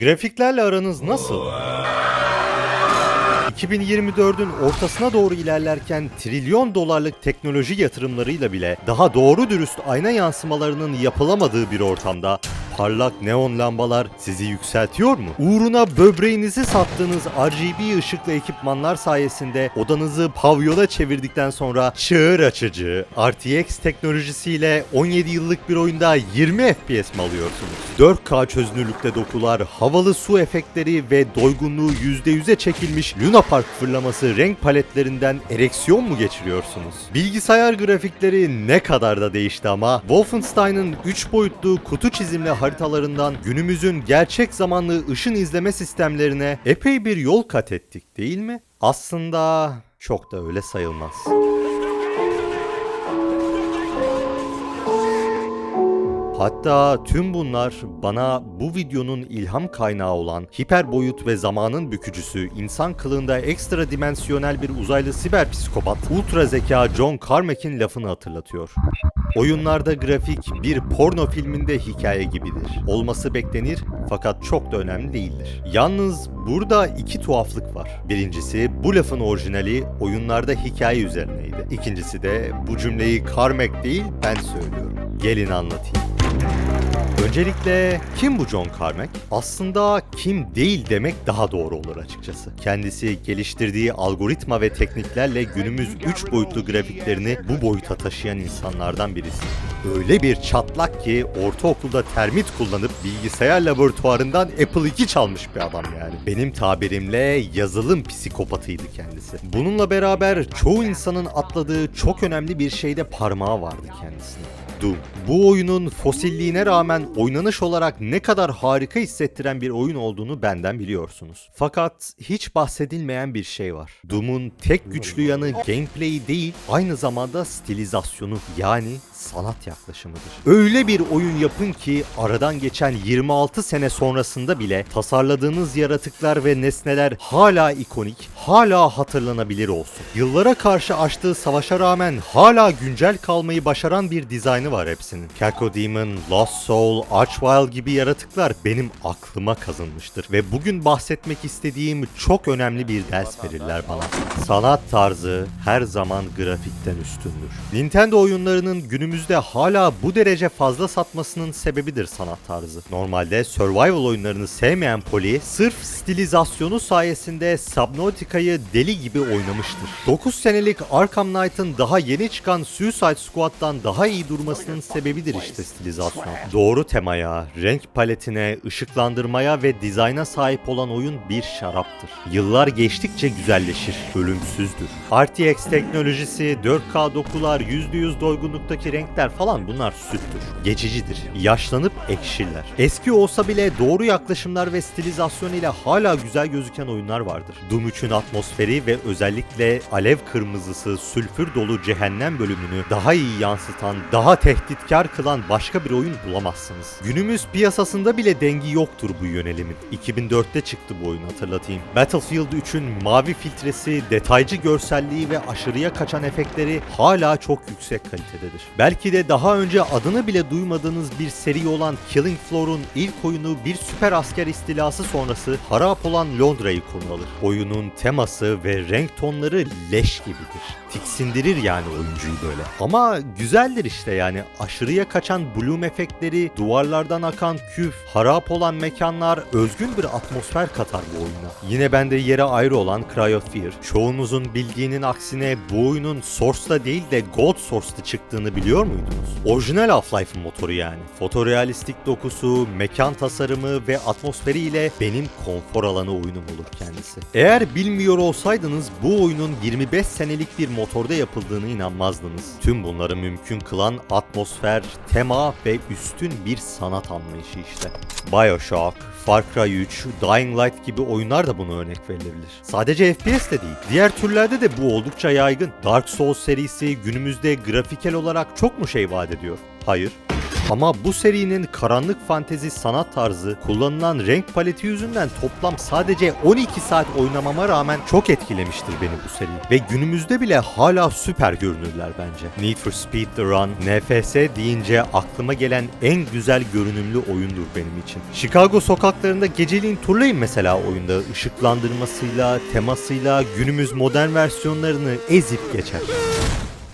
Grafiklerle aranız nasıl? 2024'ün ortasına doğru ilerlerken trilyon dolarlık teknoloji yatırımlarıyla bile daha doğru dürüst ayna yansımalarının yapılamadığı bir ortamda parlak neon lambalar sizi yükseltiyor mu? Uğruna böbreğinizi sattığınız RGB ışıklı ekipmanlar sayesinde odanızı pavyona çevirdikten sonra çığır açıcı RTX teknolojisiyle 17 yıllık bir oyunda 20 FPS mi alıyorsunuz? 4K çözünürlükte dokular, havalı su efektleri ve doygunluğu %100'e çekilmiş Luna Park fırlaması renk paletlerinden ereksiyon mu geçiriyorsunuz? Bilgisayar grafikleri ne kadar da değişti ama Wolfenstein'ın 3 boyutlu kutu çizimli haritalarından günümüzün gerçek zamanlı ışın izleme sistemlerine epey bir yol kat ettik değil mi? Aslında çok da öyle sayılmaz. Hatta tüm bunlar bana bu videonun ilham kaynağı olan hiper boyut ve zamanın bükücüsü, insan kılığında ekstra dimensiyonel bir uzaylı siber psikopat, ultra zeka John Carmack'in lafını hatırlatıyor. Oyunlarda grafik bir porno filminde hikaye gibidir. Olması beklenir fakat çok da önemli değildir. Yalnız burada iki tuhaflık var. Birincisi bu lafın orijinali oyunlarda hikaye üzerineydi. İkincisi de bu cümleyi Carmack değil ben söylüyorum. Gelin anlatayım. Öncelikle kim bu John Carmack? Aslında kim değil demek daha doğru olur açıkçası. Kendisi geliştirdiği algoritma ve tekniklerle günümüz 3 boyutlu grafiklerini bu boyuta taşıyan insanlardan birisi. Öyle bir çatlak ki ortaokulda termit kullanıp bilgisayar laboratuvarından Apple II çalmış bir adam yani. Benim tabirimle yazılım psikopatıydı kendisi. Bununla beraber çoğu insanın atladığı çok önemli bir şeyde parmağı vardı kendisine. Doom. Bu oyunun fosilliğine rağmen oynanış olarak ne kadar harika hissettiren bir oyun olduğunu benden biliyorsunuz. Fakat hiç bahsedilmeyen bir şey var. Doom'un tek güçlü yanı gameplay'i değil, aynı zamanda stilizasyonu yani sanat yaklaşımıdır. Öyle bir oyun yapın ki aradan geçen 26 sene sonrasında bile tasarladığınız yaratıklar ve nesneler hala ikonik, hala hatırlanabilir olsun. Yıllara karşı açtığı savaşa rağmen hala güncel kalmayı başaran bir dizaynı var hepsinin. Kako Demon, Lost Soul, Archvile gibi yaratıklar benim aklıma kazınmıştır ve bugün bahsetmek istediğim çok önemli bir ders verirler bana. Sanat tarzı her zaman grafikten üstündür. Nintendo oyunlarının günümüzde hala bu derece fazla satmasının sebebidir sanat tarzı. Normalde survival oyunlarını sevmeyen Poli sırf stilizasyonu sayesinde Subnautica'yı deli gibi oynamıştır. 9 senelik Arkham Knight'ın daha yeni çıkan Suicide Squad'dan daha iyi durmasının sebebidir işte stilizasyon. Doğru temaya, renk paletine, ışıklandırmaya ve dizayna sahip olan oyun bir şaraptır. Yıllar geçtikçe güzelleşir, ölümsüzdür. RTX teknolojisi, 4K dokular, %100 doygunluktaki renkler falan bunlar süttür. Geçicidir. Yaşlanıp ekşirler. Eski olsa bile doğru yaklaşımlar ve stilizasyon ile hala güzel gözüken oyunlar vardır. Doom 3'ün atmosferi ve özellikle alev kırmızısı, sülfür dolu cehennem bölümünü daha iyi yansıtan, daha tehditkar kılan başka bir oyun bulamazsınız. Günümüz piyasasında bile dengi yoktur bu yönelimin. 2004'te çıktı bu oyun hatırlatayım. Battlefield 3'ün mavi filtresi, detaycı görselliği ve aşırıya kaçan efektleri hala çok yüksek kalitededir. Belki de daha önce adını bile duymadığınız bir seri olan Killing Floor'un ilk oyunu bir süper asker istilası sonrası harap olan Londra'yı konu alır. Oyunun teması ve renk tonları leş gibidir. Tiksindirir yani oyuncuyu böyle. Ama güzeldir işte yani aşırıya kaçan bloom efektleri, duvarlardan akan küf, harap olan mekanlar özgün bir atmosfer katar bu oyuna. Yine bende yere ayrı olan Cry of. Çoğunuzun bildiğinin aksine bu oyunun Source'da değil de God Source'da çıktığını biliyor muydunuz? Orijinal Half-Life'ın motoru yani. Fotorealistik dokusu, mekan tasarımı ve atmosferiyle benim konfor alanı oyunum olur kendisi. Eğer bilmiyor olsaydınız bu oyunun 25 senelik bir motorda yapıldığını inanmazdınız. Tüm bunları mümkün kılan atmosfer, tema ve üstün bir sanat anlayışı işte. Bioshock, Far Cry 3, Dying Light gibi oyunlar da buna örnek verilebilir. Sadece FPS de değil. Diğer türlerde de bu oldukça yaygın. Dark Souls serisi günümüzde grafikel olarak çok mu şey vaat ediyor? Hayır. Ama bu serinin karanlık fantezi sanat tarzı, kullanılan renk paleti yüzünden toplam sadece 12 saat oynamama rağmen çok etkilemiştir beni bu seri. Ve günümüzde bile hala süper görünürler bence. Need for Speed The Run, NFS deyince aklıma gelen en güzel görünümlü oyundur benim için. Chicago sokaklarında geceliğin turlayın mesela oyunda ışıklandırmasıyla, temasıyla günümüz modern versiyonlarını ezip geçer.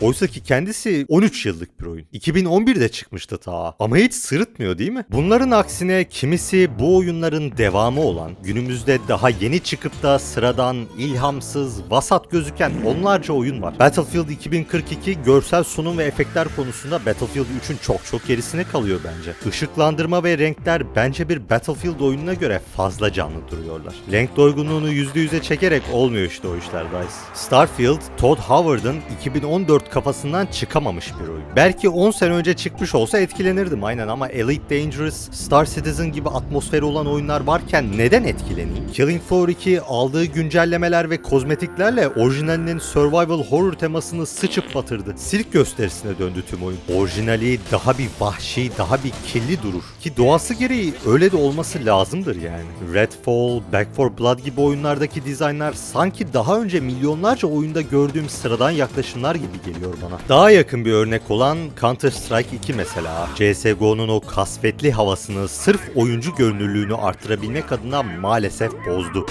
Oysa ki kendisi 13 yıllık bir oyun. 2011'de çıkmıştı ta. Ama hiç sırıtmıyor değil mi? Bunların aksine kimisi bu oyunların devamı olan, günümüzde daha yeni çıkıp da sıradan, ilhamsız, vasat gözüken onlarca oyun var. Battlefield 2042 görsel sunum ve efektler konusunda Battlefield 3'ün çok çok gerisine kalıyor bence. Işıklandırma ve renkler bence bir Battlefield oyununa göre fazla canlı duruyorlar. Renk doygunluğunu %100'e çekerek olmuyor işte o işler guys. Starfield, Todd Howard'ın 2014 kafasından çıkamamış bir oyun. Belki 10 sene önce çıkmış olsa etkilenirdim aynen ama Elite Dangerous, Star Citizen gibi atmosferi olan oyunlar varken neden etkileneyim? Killing Floor 2 aldığı güncellemeler ve kozmetiklerle orijinalinin survival horror temasını sıçıp batırdı. Silk gösterisine döndü tüm oyun. Orijinali daha bir vahşi, daha bir kirli durur. Ki doğası gereği öyle de olması lazımdır yani. Redfall, Back 4 Blood gibi oyunlardaki dizaynlar sanki daha önce milyonlarca oyunda gördüğüm sıradan yaklaşımlar gibi geliyor bana. Daha yakın bir örnek olan Counter Strike 2 mesela. CSGO'nun o kasvetli havasını sırf oyuncu görünürlüğünü arttırabilmek adına maalesef bozdu.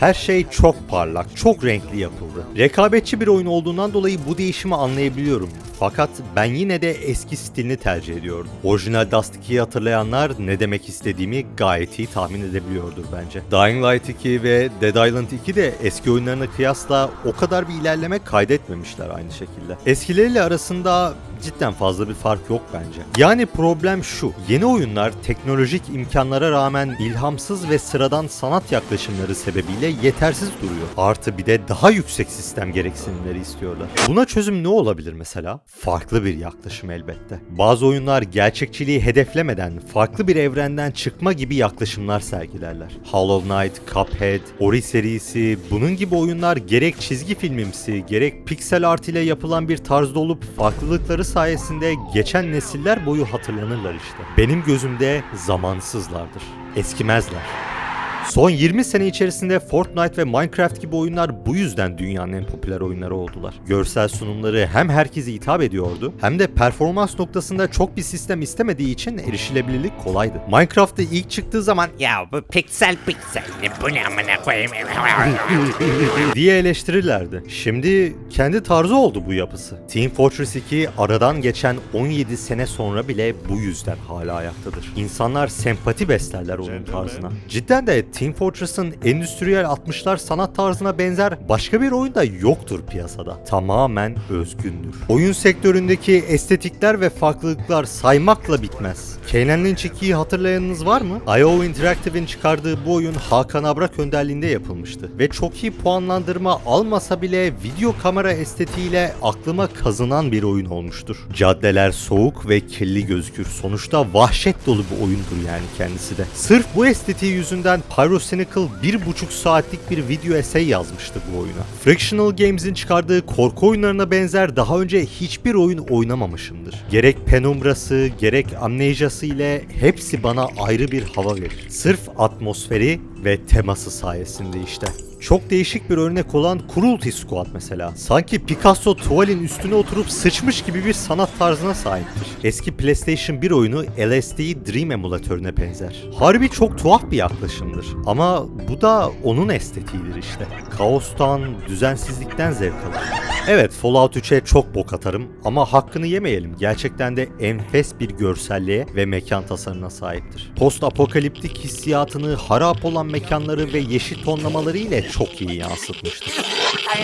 Her şey çok parlak, çok renkli yapıldı. Rekabetçi bir oyun olduğundan dolayı bu değişimi anlayabiliyorum. Fakat ben yine de eski stilini tercih ediyorum. Orijinal Dust 2'yi hatırlayanlar ne demek istediğimi gayet iyi tahmin edebiliyordur bence. Dying Light 2 ve Dead Island 2 de eski oyunlarına kıyasla o kadar bir ilerleme kaydetmemişler aynı şekilde. Eskileriyle arasında cidden fazla bir fark yok bence. Yani problem şu. Yeni oyunlar teknolojik imkanlara rağmen ilhamsız ve sıradan sanat yaklaşımları sebebiyle yetersiz duruyor. Artı bir de daha yüksek sistem gereksinimleri istiyorlar. Buna çözüm ne olabilir mesela? Farklı bir yaklaşım elbette. Bazı oyunlar gerçekçiliği hedeflemeden farklı bir evrenden çıkma gibi yaklaşımlar sergilerler. Hollow Knight, Cuphead, Ori serisi, bunun gibi oyunlar gerek çizgi filmimsi, gerek piksel art ile yapılan bir tarzda olup farklılıkları sayesinde geçen nesiller boyu hatırlanırlar işte. Benim gözümde zamansızlardır. Eskimezler. Son 20 sene içerisinde Fortnite ve Minecraft gibi oyunlar bu yüzden dünyanın en popüler oyunları oldular. Görsel sunumları hem herkese hitap ediyordu hem de performans noktasında çok bir sistem istemediği için erişilebilirlik kolaydı. Minecraft'ta ilk çıktığı zaman Ya bu piksel piksel bu ne amına koyayım. diye eleştirirlerdi. Şimdi kendi tarzı oldu bu yapısı. Team Fortress 2 aradan geçen 17 sene sonra bile bu yüzden hala ayaktadır. İnsanlar sempati beslerler onun tarzına. Cidden de Team Fortress'ın endüstriyel 60'lar sanat tarzına benzer başka bir oyun da yoktur piyasada. Tamamen özgündür. Oyun sektöründeki estetikler ve farklılıklar saymakla bitmez. Kenan Lynch 2'yi hatırlayanınız var mı? IO Interactive'in çıkardığı bu oyun Hakan Abrak önderliğinde yapılmıştı. Ve çok iyi puanlandırma almasa bile video kamera estetiğiyle aklıma kazınan bir oyun olmuştur. Caddeler soğuk ve kirli gözükür. Sonuçta vahşet dolu bir oyundur yani kendisi de. Sırf bu estetiği yüzünden Pyrocynical bir buçuk saatlik bir video essay yazmıştı bu oyuna. Frictional Games'in çıkardığı korku oyunlarına benzer daha önce hiçbir oyun oynamamışımdır. Gerek Penumbra'sı, gerek Amnesia'sı ile hepsi bana ayrı bir hava verir. Sırf atmosferi ve teması sayesinde işte. Çok değişik bir örnek olan Cruelty Squad mesela. Sanki Picasso tuvalin üstüne oturup sıçmış gibi bir sanat tarzına sahiptir. Eski PlayStation 1 oyunu LSD Dream emülatörüne benzer. Harbi çok tuhaf bir yaklaşımdır. Ama bu da onun estetiğidir işte. Kaostan, düzensizlikten zevk alır. Evet Fallout 3'e çok bok atarım ama hakkını yemeyelim. Gerçekten de enfes bir görselliğe ve mekan tasarımına sahiptir. Post apokaliptik hissiyatını harap olan mekanları ve yeşil tonlamaları ile çok iyi yansıtmıştır.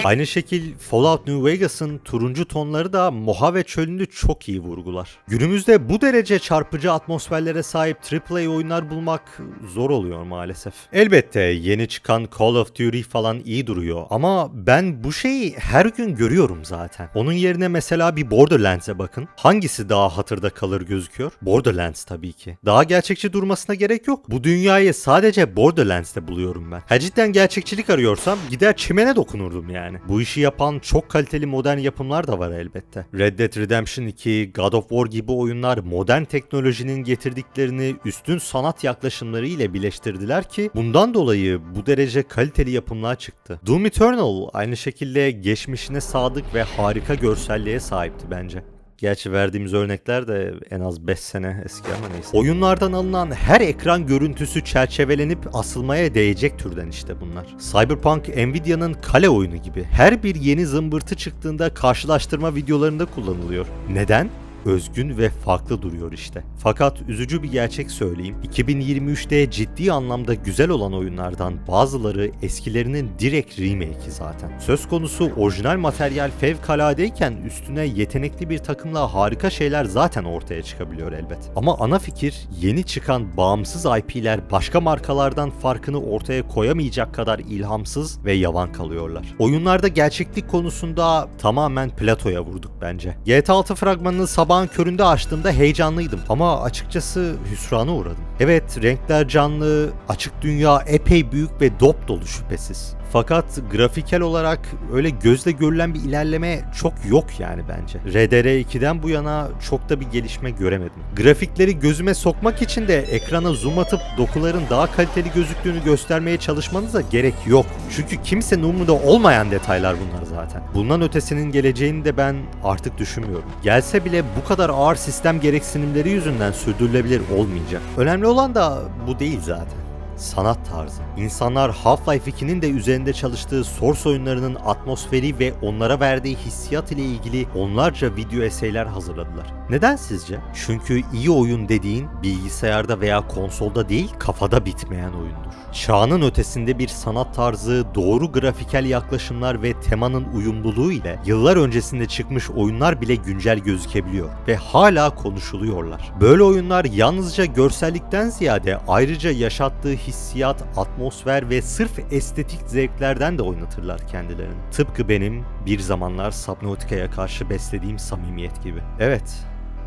Aynı şekil Fallout New Vegas'ın turuncu tonları da Mojave çölünü çok iyi vurgular. Günümüzde bu derece çarpıcı atmosferlere sahip AAA oyunlar bulmak zor oluyor maalesef. Elbette yeni çıkan Call of Duty falan iyi duruyor ama ben bu şeyi her gün görüyorum zaten. Onun yerine mesela bir Borderlands'e bakın. Hangisi daha hatırda kalır gözüküyor? Borderlands tabii ki. Daha gerçekçi durmasına gerek yok. Bu dünyayı sadece Borderlands Borderlands'te buluyorum ben. Ha cidden gerçekçilik arıyorsam gider çimene dokunurdum yani. Bu işi yapan çok kaliteli modern yapımlar da var elbette. Red Dead Redemption 2, God of War gibi oyunlar modern teknolojinin getirdiklerini üstün sanat yaklaşımları ile birleştirdiler ki bundan dolayı bu derece kaliteli yapımlar çıktı. Doom Eternal aynı şekilde geçmişine sadık ve harika görselliğe sahipti bence. Gerçi verdiğimiz örnekler de en az 5 sene eski ama neyse. Oyunlardan alınan her ekran görüntüsü çerçevelenip asılmaya değecek türden işte bunlar. Cyberpunk Nvidia'nın kale oyunu gibi. Her bir yeni zımbırtı çıktığında karşılaştırma videolarında kullanılıyor. Neden? Özgün ve farklı duruyor işte. Fakat üzücü bir gerçek söyleyeyim. 2023'te ciddi anlamda güzel olan oyunlardan bazıları eskilerinin direkt remake'i zaten. Söz konusu orijinal materyal fevkaladeyken üstüne yetenekli bir takımla harika şeyler zaten ortaya çıkabiliyor elbet. Ama ana fikir yeni çıkan bağımsız IP'ler başka markalardan farkını ortaya koyamayacak kadar ilhamsız ve yavan kalıyorlar. Oyunlarda gerçeklik konusunda tamamen platoya vurduk bence. GTA 6 fragmanını sabahın köründe açtığımda heyecanlıydım ama açıkçası hüsrana uğradım. Evet renkler canlı, açık dünya epey büyük ve dop dolu şüphesiz. Fakat grafikel olarak öyle gözle görülen bir ilerleme çok yok yani bence. RDR2'den bu yana çok da bir gelişme göremedim. Grafikleri gözüme sokmak için de ekrana zoom atıp dokuların daha kaliteli gözüktüğünü göstermeye çalışmanıza gerek yok. Çünkü kimsenin umurunda olmayan detaylar bunlar zaten. Bundan ötesinin geleceğini de ben artık düşünmüyorum. Gelse bile bu kadar ağır sistem gereksinimleri yüzünden sürdürülebilir olmayacak. Önemli olan da bu değil zaten sanat tarzı. İnsanlar Half-Life 2'nin de üzerinde çalıştığı Source oyunlarının atmosferi ve onlara verdiği hissiyat ile ilgili onlarca video eseyler hazırladılar. Neden sizce? Çünkü iyi oyun dediğin bilgisayarda veya konsolda değil kafada bitmeyen oyundur. Çağının ötesinde bir sanat tarzı, doğru grafikel yaklaşımlar ve temanın uyumluluğu ile yıllar öncesinde çıkmış oyunlar bile güncel gözükebiliyor ve hala konuşuluyorlar. Böyle oyunlar yalnızca görsellikten ziyade ayrıca yaşattığı hissiyat, atmosfer ve sırf estetik zevklerden de oynatırlar kendilerini. Tıpkı benim bir zamanlar Subnautica'ya karşı beslediğim samimiyet gibi. Evet,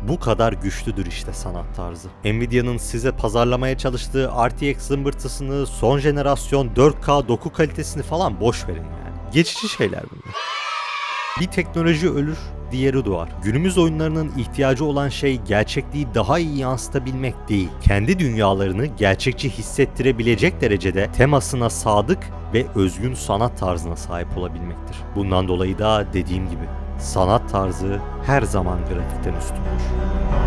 bu kadar güçlüdür işte sanat tarzı. Nvidia'nın size pazarlamaya çalıştığı RTX zımbırtısını, son jenerasyon 4K doku kalitesini falan boş verin yani. Geçici şeyler bunlar. Bir teknoloji ölür, diğeri doğar. Günümüz oyunlarının ihtiyacı olan şey gerçekliği daha iyi yansıtabilmek değil. Kendi dünyalarını gerçekçi hissettirebilecek derecede temasına sadık ve özgün sanat tarzına sahip olabilmektir. Bundan dolayı da dediğim gibi sanat tarzı her zaman grafikten üstündür.